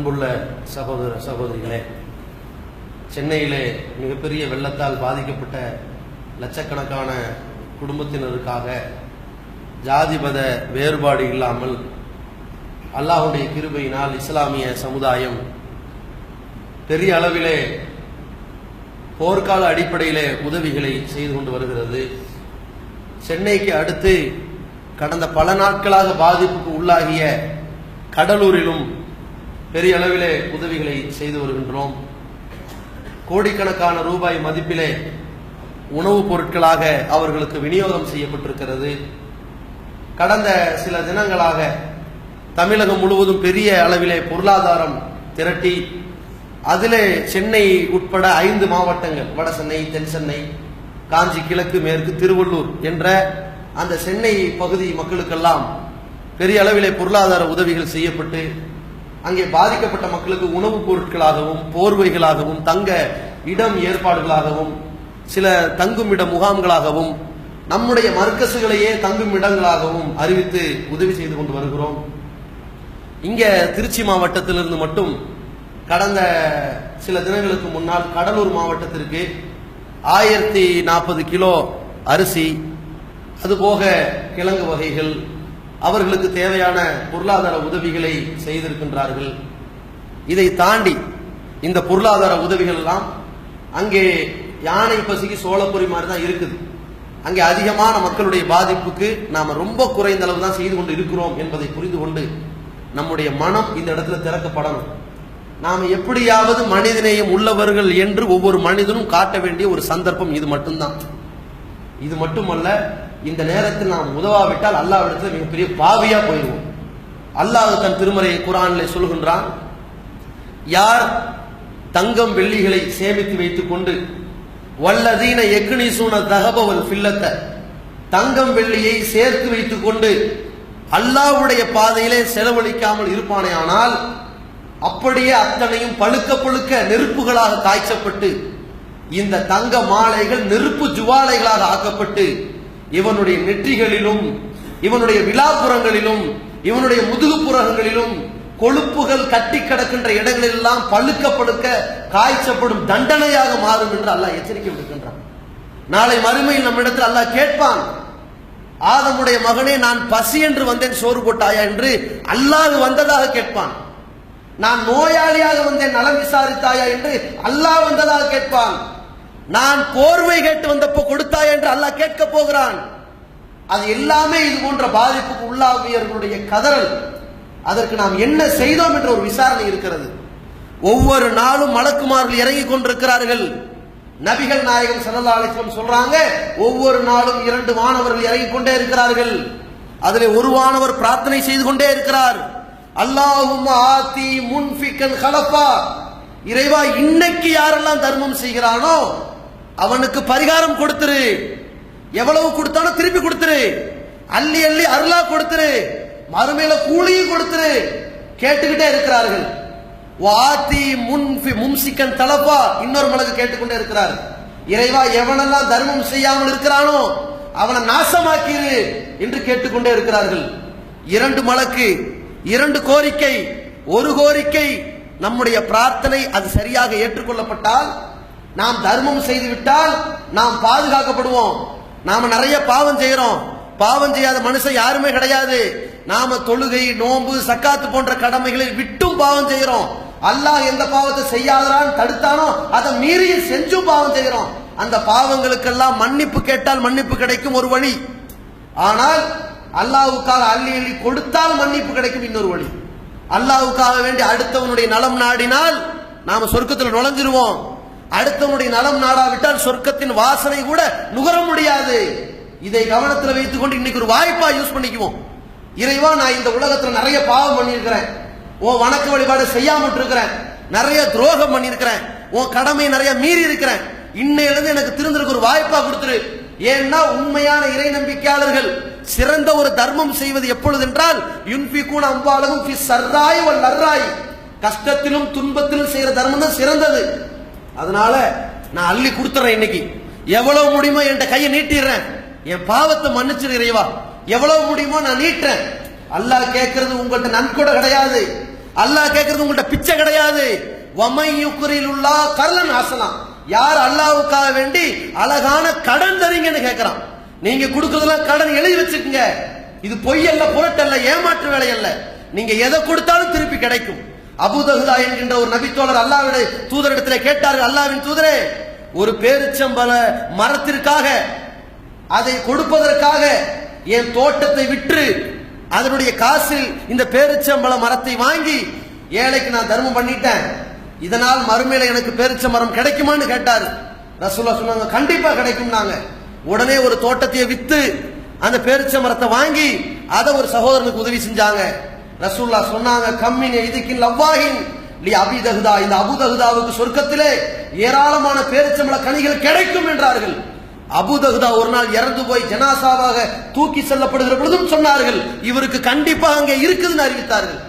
அன்புள்ள சகோதர சகோதரிகளே சென்னையிலே மிகப்பெரிய வெள்ளத்தால் பாதிக்கப்பட்ட லட்சக்கணக்கான குடும்பத்தினருக்காக ஜாதி மத வேறுபாடு இல்லாமல் அல்லாஹுடைய கிருபையினால் இஸ்லாமிய சமுதாயம் பெரிய அளவிலே போர்க்கால அடிப்படையிலே உதவிகளை செய்து கொண்டு வருகிறது. சென்னைக்கு அடுத்து கடந்த பல நாட்களாக பாதிப்புக்கு உள்ளாகிய கடலூரிலும் பெரிய அளவிலே உதவிகளை செய்து வருகின்றோம். கோடிக்கணக்கான ரூபாய் மதிப்பிலே உணவுப் பொருட்களாக அவர்களுக்கு விநியோகம் செய்யப்பட்டிருக்கிறது. கடந்த சில தினங்களாக தமிழகம் முழுவதும் பெரிய அளவிலே பொருளாதாரம் திரட்டி அதிலே சென்னை உட்பட ஐந்து மாவட்டங்கள் வட சென்னை தென் சென்னை காஞ்சி கிழக்கு மேற்கு திருவள்ளூர் என்ற அந்த சென்னை பகுதி மக்களுக்கெல்லாம் பெரிய அளவிலே பொருளாதார உதவிகள் செய்யப்பட்டு அங்கே பாதிக்கப்பட்ட மக்களுக்கு உணவுப் பொருட்களாகவும் போர்வைகளாகவும் தங்க இடம் ஏற்பாடுகளாகவும் சில தங்கும் முகாம்களாகவும் நம்முடைய மர்க்கசுகளையே தங்கும் இடங்களாகவும் அறிவித்து உதவி செய்து கொண்டு வருகிறோம். இங்க திருச்சி மாவட்டத்திலிருந்து மட்டும் கடந்த சில தினங்களுக்கு முன்னால் கடலூர் மாவட்டத்திற்கு ஆயிரத்தி நாற்பது கிலோ அரிசி அதுபோக கிழங்கு வகைகள் அவர்களுக்கு தேவையான பொருளாதார உதவிகளை செய்திருக்கின்றார்கள். இதை தாண்டி இந்த பொருளாதார உதவிகள் எல்லாம் அங்கே யானை பசிக்கு சோழப்பொறி மாதிரி தான் இருக்குது. அங்கே அதிகமான மக்களுடைய பாதிப்புக்கு நாம் ரொம்ப குறைந்த அளவு தான் செய்து கொண்டு இருக்கிறோம் என்பதை புரிந்து கொண்டு நம்முடைய மனம் இந்த இடத்துல திறக்கப்படணும். நாம் எப்படியாவது மனிதநேயம் உள்ளவர்கள் என்று ஒவ்வொரு மனிதனும் காட்ட வேண்டிய ஒரு சந்தர்ப்பம் இது மட்டும்தான். இது மட்டுமல்ல இந்த நேரத்தில் நாம் உதவாவிட்டால் அல்லாவிடத்தில் மிகப்பெரிய பாவியா போயிடுவோம். அல்லாஹ் தன் திருமறை குரானிலே சொல்கின்றான் யார் தங்கம் வெள்ளிகளை சேமித்து வைத்துக் கொண்டு வல்லதீன எக்னிசூன தகபவல் பில்லத்தை தங்கம் வெள்ளியை சேர்த்து வைத்துக் கொண்டு அல்லாஹ்வுடைய பாதையிலே செலவழிக்காமல் இருப்பானே ஆனால் அப்படியே அத்தனையும் பழுக்க பழுக்க நெருப்புகளாக காய்ச்சப்பட்டு இந்த தங்க மாலைகள் நெருப்பு ஜுவாலைகளாக ஆக்கப்பட்டு இவனுடைய நெற்றிகளிலும் இவனுடைய விழாப்புறங்களிலும் இவனுடைய முதுகுப்புறங்களிலும் கொழுப்புகள் கட்டி கிடக்கின்ற இடங்களில் எல்லாம் பழுக்க பழுக்க காய்ச்சப்படும் தண்டனையாக மாறும் என்று அல்லாஹ் எச்சரிக்கை விடுக்கின்றான். நாளை மறுமையில் நம்மிடத்தில் அல்லாஹ் கேட்பான் ஆதமுடைய மகனே நான் பசி என்று வந்தேன் சோறு போட்டாயா? என்று அல்லாஹ் வந்ததாக கேட்பான். நான் நோயாளியாக வந்தேன் நலம் விசாரித்தாயா? என்று அல்லாஹ் வந்ததாக கேட்பான். நான் போர்வை கேட்டு வந்தப்போ கொடுத்தாய் என்று அல்லாஹ் கேட்க போகிறான். அது எல்லாமே இது போன்ற பாதிப்புக்கு உள்ளாகியவர்களுடைய கதறல். அதற்கு நாம் என்ன செய்தோம் என்ற ஒரு விசாரணை இருக்கிறது. ஒவ்வொரு நாளும் மலக்குமார்கள் இறங்கி கொண்டிருக்கிறார்கள். நபிகள் நாயகம் சல்லா அலிஸ்லம் சொல்றாங்க ஒவ்வொரு நாளும் இரண்டு மாணவர்கள் இறங்கி கொண்டே இருக்கிறார்கள். அதில் ஒரு மாணவர் பிரார்த்தனை செய்து கொண்டே இருக்கிறார். அல்லாஹும் ஆத்தி முன்பிக்கன் கலப்பா இறைவா இன்னைக்கு யாரெல்லாம் தர்மம் செய்கிறானோ அவனுக்கு பரிகாரம் கொடுத்துரு. எவ்வளவு கொடுத்தாலும் திருப்பி கொடுத்துரு. அள்ளி அள்ளி அருளா கொடுத்துரு. மறுமையில கூலியும் கொடுத்துரு. கேட்டுக்கிட்டே இருக்கிறார்கள். வாத்தி முன்ஃபி மும்சிக்கன் தலப்பா இன்னொரு மலக்கு கேட்டுக்கொண்டே இருக்கிறார். இறைவா எவனெல்லாம் தர்மம் செய்யாமல் இருக்கிறானோ அவனை நாசமாக்கிடு என்று கேட்டுக்கொண்டே இருக்கிறார்கள். இரண்டு மலக்கு இரண்டு கோரிக்கை. ஒரு கோரிக்கை நம்முடைய பிரார்த்தனை அது சரியாக ஏற்றுக்கொள்ளப்பட்டால் நாம் தர்மம் செய்து விட்டால் நாம் பாதுகாக்கப்படுவோம். நாம நிறைய பாவம் செய்யறோம் பாவம் செய்யாத மனுஷன் யாருமே கிடையாது. நாம தொழுகை நோன்பு சக்காத்து போன்ற கடமைகளை விட்டும் பாவம் செய்யறோம் அல்லாஹ் எந்த பாவத்தை செய்யாதான் தடுத்தானோ அதை மீறி செஞ்சும் பாவம் செய்யறோம் அந்த பாவங்களுக்கெல்லாம் மன்னிப்பு கேட்டால் மன்னிப்பு கிடைக்கும் ஒரு வழி. ஆனால் அல்லாவுக்காக அள்ளி அள்ளி கொடுத்தால் மன்னிப்பு கிடைக்கும் இன்னொரு வழி. அல்லாவுக்காக வேண்டி அடுத்தவனுடைய நலம் நாடினால் நாம சொர்க்கத்தில் நுழைஞ்சிருவோம். அடுத்தவனுடைய நலம் நாடாவிட்டால் சொர்க்கத்தின் வாசனை கூட நுகர முடியாது. இதை கவனத்தில் வைத்துக் கொண்டு இன்னைக்கு ஒரு வாய்ப்பா யூஸ் பண்ணிக்குவோம். இறைவா நான் இந்த உலகத்துல நிறைய பாவம் பண்ணியிருக்கிறேன். உன் வணக்க வழிபாடு செய்யாம இருக்கிறேன் நிறைய துரோகம் பண்ணியிருக்கிறேன். உன் கடமை நிறைய மீறி இருக்கிறேன். இன்னையிலிருந்து எனக்கு திருந்திருக்கு ஒரு வாய்ப்பா கொடுத்துரு. ஏன்னா உண்மையான இறை நம்பிக்கையாளர்கள் சிறந்த ஒரு தர்மம் செய்வது எப்பொழுது என்றால் யுன்பிகூன் அம்பாலகும் ஃபி சர்ராய் ஒரு நர்ராய் கஷ்டத்திலும் துன்பத்திலும் செய்யற தர்மம் தான் சிறந்தது. அதனால நான் அள்ளி கொடுத்துறேன் இன்னைக்கு. எவ்வளவு முடியுமோ என் கையை நீட்டிடுறேன். என் பாவத்தை மன்னிச்சிரு இறைவா. எவ்வளவு முடியுமோ நான் நீட்டுறேன். அல்லாஹ் கேட்கறது உங்கள்ட்ட நன்கொடை கிடையாது. அல்லாஹ் கேட்கறது உங்கள்ட்ட பிச்சை கிடையாது. வமையுக்குரிலுள்ளா கர்லன் ஆசனம் யார் அல்லாவுக்காக வேண்டி அழகான கடன் தரீங்கன்னு கேட்கிறான். நீங்க கொடுக்கறதெல்லாம் கடன் எழுதி வச்சுக்கோங்க. இது பொய் அல்ல புரட்டல்ல ஏமாற்று வேலை அல்ல. நீங்க எதை கொடுத்தாலும் திருப்பி கிடைக்கும். அபுதகுதா என்கின்ற ஒரு நபித்தோழர் அல்லாவிட தூதரிடத்தில் கேட்டார்கள் அல்லாவின் தூதரே ஒரு பேரிச்சம்பல மரத்திற்காக அதை கொடுப்பதற்காக என் தோட்டத்தை விற்று அதனுடைய காசில் இந்த பேரிச்சம்பழ மரத்தை வாங்கி ஏழைக்கு நான் தர்மம் பண்ணிட்டேன். இதனால் மறுமையில எனக்கு பேரிச்ச மரம் கிடைக்குமான்னு கேட்டாரு. ரசூல்லா சொன்னாங்க கண்டிப்பா கிடைக்கும்னாங்க. உடனே ஒரு தோட்டத்தையே வித்து அந்த பேரிச்ச மரத்தை வாங்கி அதை ஒரு சகோதரனுக்கு உதவி செஞ்சாங்க. ரசூல்லா சொன்னாங்க கம்மின் இதுக்கின் லவ்வாகின் லி அபிதகுதா இந்த அபுதகுதாவுக்கு சொர்க்கத்திலே ஏராளமான பேரிச்சம்பள கனிகள் கிடைக்கும் என்றார்கள். அபுதகுதா ஒரு நாள் இறந்து போய் ஜனாசாவாக தூக்கி செல்லப்படுகிற பொழுதும் சொன்னார்கள் இவருக்கு கண்டிப்பாக அங்கே இருக்குதுன்னு அறிவித்தார்கள்.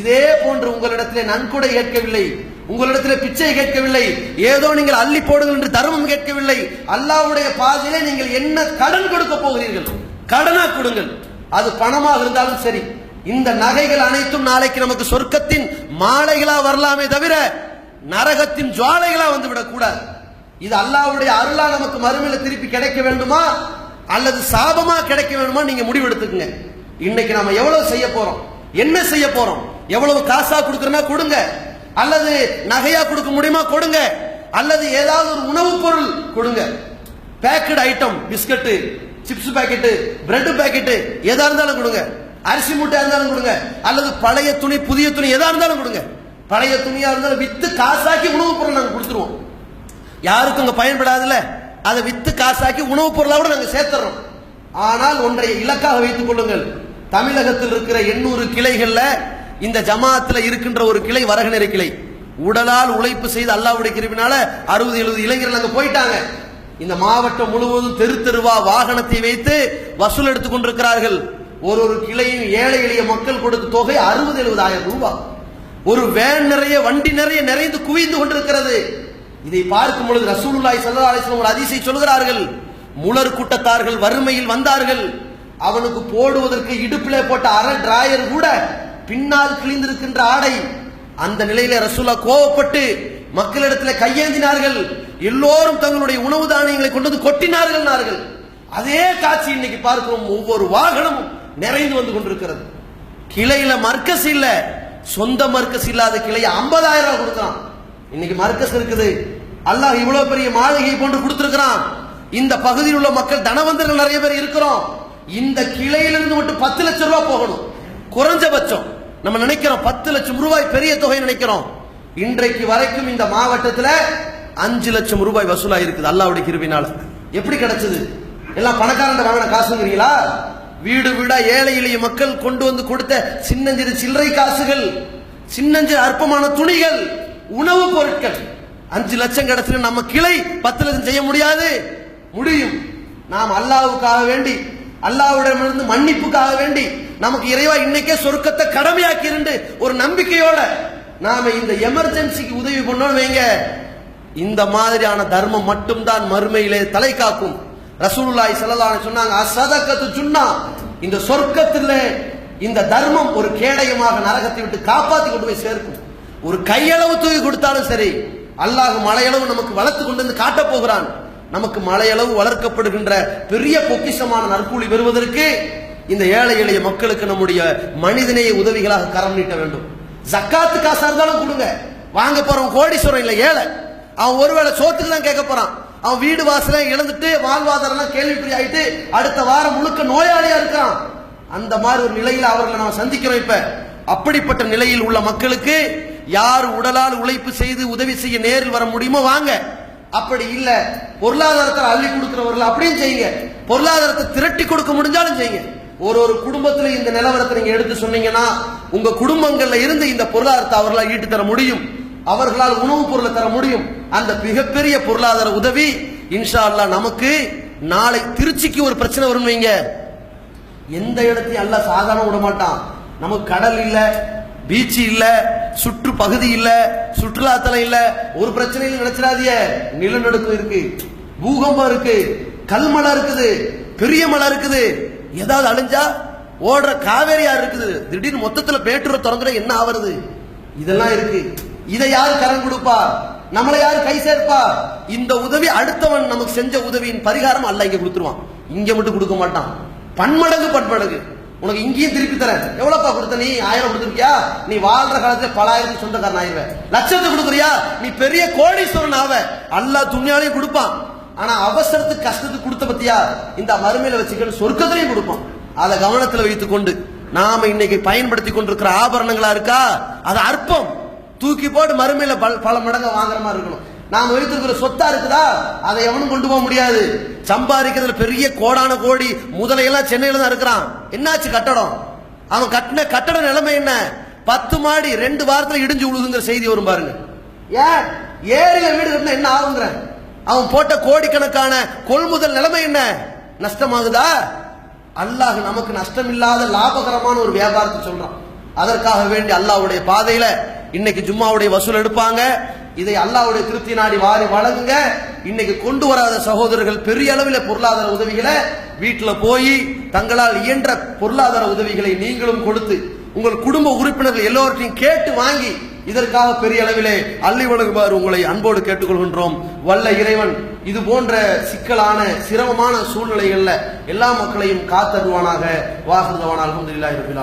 இதே போன்று உங்களிடத்திலே நன்கொடை கேட்கவில்லை உங்களிடத்திலே பிச்சை கேட்கவில்லை ஏதோ நீங்கள் அள்ளி போடுங்கள் என்று தர்மம் கேட்கவில்லை அல்லாஹ்வுடைய பாதையிலே நீங்கள் என்ன கடன் கொடுக்க போகிறீர்கள்? கடனா கொடுங்கள். அது பணமாக இருந்தாலும் சரி இந்த நகைகள் அனைத்தும் நாளைக்கு நமக்கு சொர்க்கத்தின் மாலைகளா வரலாமே தவிர நரகத்தின் ஜுவாலைகளா வந்து விடக்கூடாது. இது அல்லாவுடைய அருளா நமக்கு மறுமையில திருப்பி கிடைக்க வேண்டுமா? அல்லது சாபமா கிடைக்க வேண்டுமா? நீங்க முடிவெடுத்துக்கங்க. இன்னைக்கு நாம எவ்வளவு செய்ய போறோம்? என்ன செய்ய போறோம்? எவ்வளவு காசா கொடுக்கறனா கொடுங்க. அல்லது நகையா கொடுக்க முடியுமா? கொடுங்க. அல்லது ஏதாவது ஒரு உணவுப் பொருள் கொடுங்க. Packet item biscuit chips packet bread packet எதா இருந்தாலும் கொடுங்க. அரிசி மூட்டை இருந்தாலும் கொடுங்க. அல்லது பழைய துணி புதிய துணி எதா இருந்தாலும் கொடுங்க. பழைய துணியா இருந்தாலும் வித்து காசாக்கி உணவுப் பொருள் நாங்க கொடுத்துருவோம். யாருக்கும் அங்கே பயன்படாதுல்ல. அதை வித்து காசாக்கி உணவுப் பொருளாவோட நாங்க சேர்த்துறோம். ஆனால் ஒன்றை இலக்காக வைத்துக் கொள்ளுங்கள். தமிழகத்தில் இருக்கிற எண்ணூறு கிளைகள்ல இந்த ஜமாத்துல இருக்கின்ற ஒரு கிளை வரகநெறி கிளை. உடலால் உழைப்பு செய்து அல்லாவுடைய கிருப்பினால அறுபது எழுபது இளைஞர்கள் அங்க போயிட்டாங்க. இந்த மாவட்டம் முழுவதும் தெரு தெருவா வாகனத்தை வைத்து வசூல் எடுத்துக் கொண்டிருக்கிறார்கள். ஒரு ஒரு கிளையும் ஏழை எளிய மக்கள் கொடுத்த தொகை அறுபது எழுபதாயிரம் ரூபாய். ஒரு வேன் நிறைய வண்டி நிறைய நிறைந்து குவிந்து கொண்டிருக்கிறது. இதை பார்க்கும் பொழுது ரசூலுல்லாய் ஸல்லல்லாஹு ஒரு அதிசை சொல்கிறார்கள். முலர் கூட்டத்தார்கள் வறுமையில் வந்தார்கள். அவனுக்கு போடுவதற்கு இடுப்பிலே போட்ட அரை டிராயர் கூட பின்னால் கிழிந்திருக்கின்ற ஆடை. அந்த நிலையில ரசூலா கோவப்பட்டு மக்களிடத்தில் கையேந்தினார்கள். எல்லோரும் தங்களுடைய உணவு தானியங்களை கொண்டு வந்து கொட்டினார்கள் அதே காட்சி இன்னைக்கு பார்க்கிறோம். ஒவ்வொரு வாகனமும் நிறைந்து வந்து கொண்டிருக்கிறது. கிளையில மர்க்கஸ் இல்ல. சொந்த மர்க்கஸ் இல்லாத கிளைய 50000 ரூபாய் கொடுக்கலாம் இன்னைக்கு மர்க்கஸ் இருக்குது. அல்லாஹ் இவ்வளவு பெரிய மாளிகை போன்று கொடுத்திருக்கிறான். இந்த பகுதியில் உள்ள மக்கள் தனவந்தர்கள் நிறைய பேர் இருக்கிறோம். இந்த கிளையிலிருந்து மட்டும் பத்து லட்சம் ரூபாய் போகணும். குறைஞ்சபட்சம். நம்ம நினைக்கிறோம் பத்து லட்சம் ரூபாய் பெரிய தொகை நினைக்கிறோம். இன்றைக்கு வரைக்கும் இந்த மாவட்டத்தில் அஞ்சு லட்சம் ரூபாய் வசூலா இருக்குது. அல்லாவுடைய கிருபினால எப்படி கிடைச்சது? எல்லாம் பணக்காரன் வாங்கின காசுங்கிறீங்களா? வீடு வீடா ஏழை எளிய மக்கள் கொண்டு வந்து கொடுத்த சின்னஞ்சிறு சில்லறை காசுகள் சின்னஞ்சிறு அற்பமான துணிகள் உணவுப் பொருட்கள். அஞ்சு லட்சம் கிடைச்சது நம்ம கிளை பத்து லட்சம் செய்ய முடியாது. முடியும். நாம் அல்லாஹ்வுக்காக வேண்டி அல்லாஹ்விடமிருந்து மன்னிப்புக்காக வேண்டி நமக்கு இறைவா இன்னைக்கே சொர்க்கத்தை கடமையாக்கி இருந்து ஒரு நம்பிக்கையோட நாம இந்த எமர்ஜென்சிக்கு உதவி பண்ணோம் வைங்க. இந்த மாதிரியான தர்மம் மட்டும்தான் மறுமையிலே தலை காக்கும். ரசூலுல்லாய் செல்லலான்னு சொன்னாங்க அசதக்கத்து சுண்ணா இந்த சொர்க்கத்தில் இந்த தர்மம் ஒரு கேடயமாக நரகத்தை விட்டு காப்பாத்தி கொண்டு போய் சேர்க்கும். ஒரு கையளவு தூக்கி கொடுத்தாலும் சரி அல்லாஹ் மலையளவு நமக்கு வளர்த்து கொண்டு வந்து காட்டப் போகிறான். நமக்கு மலையளவு வளர்க்கப்படுகின்ற பெரிய பொக்கிஷமான நற்கூலி பெறுவதற்கு இந்த ஏழை எளிய மக்களுக்கு நம்முடைய மனிதநேய உதவிகளாக கரம் நீட்ட வேண்டும். ஜக்காத்து காசா இருந்தாலும் கொடுங்க. வாங்க போறவன் கோடீஸ்வரன் இல்ல ஏழை. அவன் ஒருவேளை சோத்துக்கு தான் கேட்க போறான். அவன் வீடு வாசல இழந்துட்டு வாழ்வாதாரம் எல்லாம் கேள்விக்குறி ஆயிட்டு அடுத்த வாரம் முழுக்க நோயாளியா இருக்கிறான் அந்த மாதிரி ஒரு நிலையில அவர்களை நாம் சந்திக்கிறோம் இப்ப. அப்படிப்பட்ட நிலையில் உள்ள மக்களுக்கு யார் உடலால் உழைப்பு செய்து உதவி செய்ய நேரில் வர முடியுமோ வாங்க. அப்படி இல்ல பொருளாதாரத்தை அள்ளி கொடுக்கிறவர்கள் அப்படியும் செய்யுங்க. பொருளாதாரத்தை திரட்டி கொடுக்க முடிஞ்சாலும் செய்யுங்க. ஒரு ஒரு குடும்பத்துல இந்த நிலவரத்தை நீங்க எடுத்து சொன்னீங்கன்னா உங்க குடும்பங்கள்ல இருந்து இந்த பொருளாதாரத்தை அவர்களால் ஈட்டு தர முடியும். அவர்களால் உணவுப் பொருளை தர முடியும். அந்த மிகப்பெரிய பொருளாதார உதவி இன்ஷா அல்லாஹ் நமக்கு நாளை திருச்சிக்கு ஒரு பிரச்சனை வரும் வைங்க. எந்த இடத்தையும் அல்ல சாதாரண விட மாட்டான். நமக்கு கடல் இல்ல பீச் இல்ல சுற்று பகுதி இல்ல சுற்றுலாத்தலம் இல்ல. ஒரு பிரச்சனையும் நினைச்சிடாதிய நிலநடுக்கம் இருக்கு பூகம்பம் இருக்கு கல்மலை இருக்குது பெரிய மலை இருக்குது. ஏதாவது அழிஞ்சா ஓடுற காவேரி யார் இருக்குது. திடீர்னு மொத்தத்துல பேட்டூரை திறந்துட என்ன ஆவறது? இதெல்லாம் இருக்கு. இதை யார் கரம் கொடுப்பா? நம்மளை யாரு கை சேர்ப்பா? இந்த உதவி அடுத்தவன் நமக்கு செஞ்ச உதவியின் பரிகாரம் அல்ல இங்க கொடுத்துருவான். இங்க மட்டும் கொடுக்க மாட்டான். பன்மடங்கு பன்மடங்கு. உனக்கு இங்கேயும் திருப்பி தரேன். எவ்வளவுப்பா கொடுத்த நீ? ஆயிரம் கொடுத்துருக்கியா? நீ வாழ்ற காலத்துல பலாயிரம் சொந்தக்காரன் ஆயிருவேன். லட்சத்தை கொடுக்குறியா? நீ பெரிய கோடீஸ்வரன் ஆவ. அல்லாஹ் துணியாலையும் கொடுப்பான். ஆனா அவசரத்துக்கு கஷ்டத்துக்கு கொடுத்த பத்தியா? இந்த மறுமையில வச்சுக்கணும் சொர்க்கத்திலையும் கொடுப்பான். அதை கவனத்துல வைத்துக் கொண்டு நாம இன்னைக்கு பயன்படுத்தி கொண்டிருக்கிற ஆபரணங்களா இருக்கா? அது அற்பம் தூக்கி போட்டு மறுமையில பல- பல மடங்கு வாங்குற மாதிரி இருக்கணும். நாம் வைத்திருக்கிற சொத்தா இருக்குதா? அதை எவனும் கொண்டு போக முடியாது. சம்பாதிக்கிறதுல பெரிய கோடான கோடி முதலையெல்லாம் சென்னையில தான் இருக்கிறான். என்னாச்சு கட்டடம்? அவன் கட்டின கட்டட நிலைமை என்ன? பத்து மாடி ரெண்டு வாரத்துல இடிஞ்சு விழுதுங்கிற செய்தி வரும் பாருங்க. ஏன்? ஏரியில வீடு கட்டினா என்ன ஆகுங்கிற? அவன் போட்ட கோடிக்கணக்கான கொள்முதல் நிலைமை என்ன? நஷ்டமாகுதா? அல்லாஹ் நமக்கு நஷ்டம் இல்லாத லாபகரமான ஒரு வியாபாரத்தை சொல்றான். அதற்காக வேண்டி அல்லாஹ்வுடைய பாதையில இன்னைக்கு ஜும்மாவுடைய வசூல் எடுப்பாங்க. இதை அல்லாவுடைய திருப்தி நாடி வாரி வழங்குங்க. இன்னைக்கு கொண்டு வராத சகோதரர்கள் பெரிய அளவில் பொருளாதார உதவிகளை வீட்டில் போய் தங்களால் இயன்ற பொருளாதார உதவிகளை நீங்களும் கொடுத்து உங்கள் குடும்ப உறுப்பினர்கள் எல்லோரையும் கேட்டு வாங்கி இதற்காக பெரிய அளவிலே அள்ளி வழங்குமாறு உங்களை அன்போடு கேட்டுக்கொள்கின்றோம். வல்ல இறைவன் இது போன்ற சிக்கலான சிரமமான சூழ்நிலைகள்ல எல்லா மக்களையும் காத்தருவானாக. வாகுதவான அலமதுல்லாஹி ரபில்